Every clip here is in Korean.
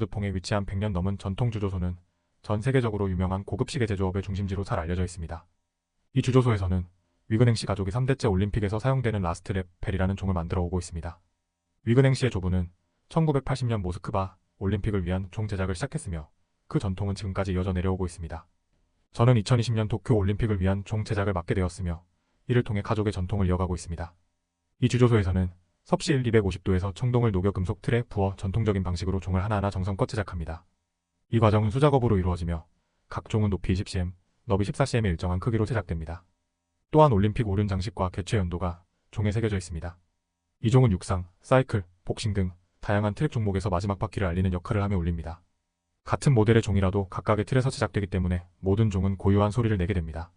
르퐁에 위치한 100년 넘은 전통 주조소는 전 세계적으로 유명한 고급 시계 제조업의 중심지로 잘 알려져 있습니다. 이 주조소에서는 위근행 씨 가족이 3대째 올림픽에서 사용되는 라스트 랩펠이라는 종을 만들어 오고 있습니다. 위근행 씨의 조부는 1980년 모스크바 올림픽을 위한 종 제작을 시작했으며 그 전통은 지금까지 이어져 내려오고 있습니다. 저는 2020년 도쿄 올림픽을 위한 종 제작을 맡게 되었으며 이를 통해 가족의 전통을 이어가고 있습니다. 이 주조소에서는 섭씨 250도에서 청동을 녹여 금속 틀에 부어 전통적인 방식으로 종을 하나하나 정성껏 제작합니다. 이 과정은 수작업으로 이루어지며 각 종은 높이 20cm, 너비 14cm의 일정한 크기로 제작됩니다. 또한 올림픽 오륜 장식과 개최 연도가 종에 새겨져 있습니다. 이 종은 육상, 사이클, 복싱 등 다양한 트랙 종목에서 마지막 바퀴를 알리는 역할을 하며 울립니다. 같은 모델의 종이라도 각각의 틀에서 제작되기 때문에 모든 종은 고유한 소리를 내게 됩니다.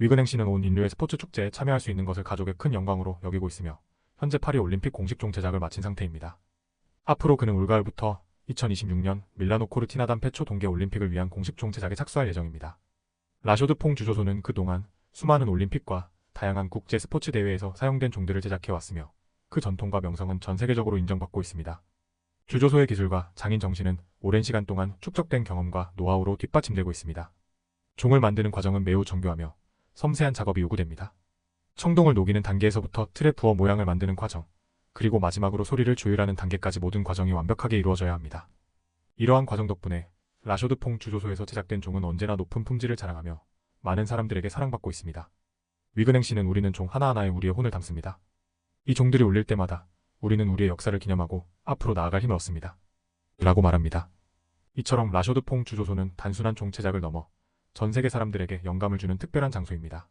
위근행 씨는 온 인류의 스포츠 축제에 참여할 수 있는 것을 가족의 큰 영광으로 여기고 있으며 현재 파리 올림픽 공식 종 제작을 마친 상태입니다. 앞으로 그는 올가을부터 2026년 밀라노 코르티나단 페초 동계 올림픽을 위한 공식 종 제작에 착수할 예정입니다. 라쇼드 퐁 주조소는 그동안 수많은 올림픽과 다양한 국제 스포츠 대회에서 사용된 종들을 제작해 왔으며 그 전통과 명성은 전 세계적으로 인정받고 있습니다. 주조소의 기술과 장인 정신은 오랜 시간 동안 축적된 경험과 노하우로 뒷받침되고 있습니다. 종을 만드는 과정은 매우 정교하며 섬세한 작업이 요구됩니다. 청동을 녹이는 단계에서부터 틀에 부어 모양을 만드는 과정, 그리고 마지막으로 소리를 조율하는 단계까지 모든 과정이 완벽하게 이루어져야 합니다. 이러한 과정 덕분에 라쇼드퐁 주조소에서 제작된 종은 언제나 높은 품질을 자랑하며 많은 사람들에게 사랑받고 있습니다. 위근행 씨는 우리는 종 하나하나에 우리의 혼을 담습니다. 이 종들이 울릴 때마다 우리는 우리의 역사를 기념하고 앞으로 나아갈 힘을 얻습니다. 라고 말합니다. 이처럼 라쇼드퐁 주조소는 단순한 종 제작을 넘어 전 세계 사람들에게 영감을 주는 특별한 장소입니다.